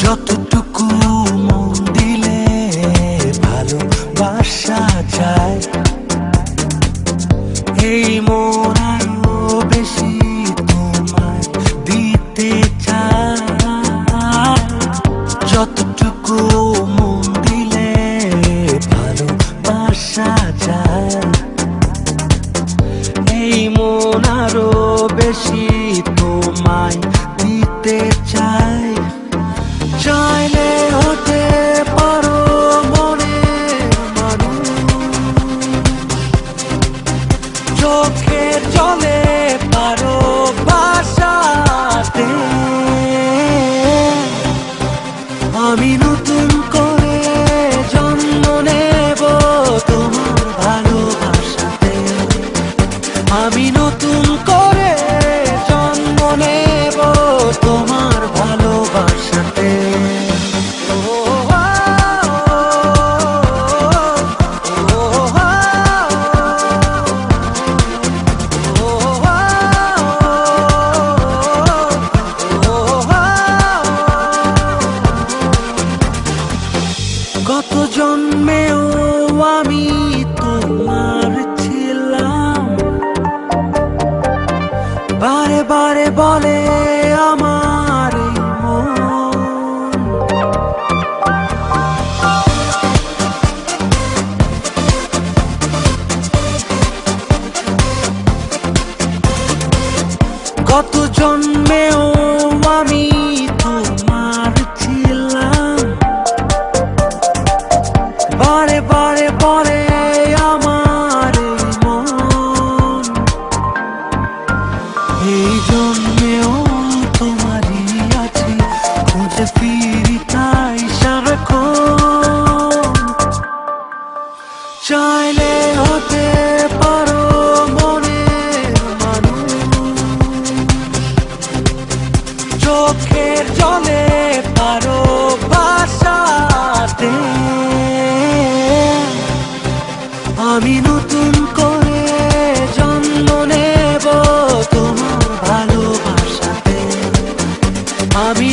যতটুকু মন দিলে ভালোবাসা যায় এই মন কতটুকু মন দিলে ভালোবাসা যায়। এই মন আরও বেশি Aminutim ko কত জন্মেও আমি নতুন করে তোমার ভালোবাসাতে। আমি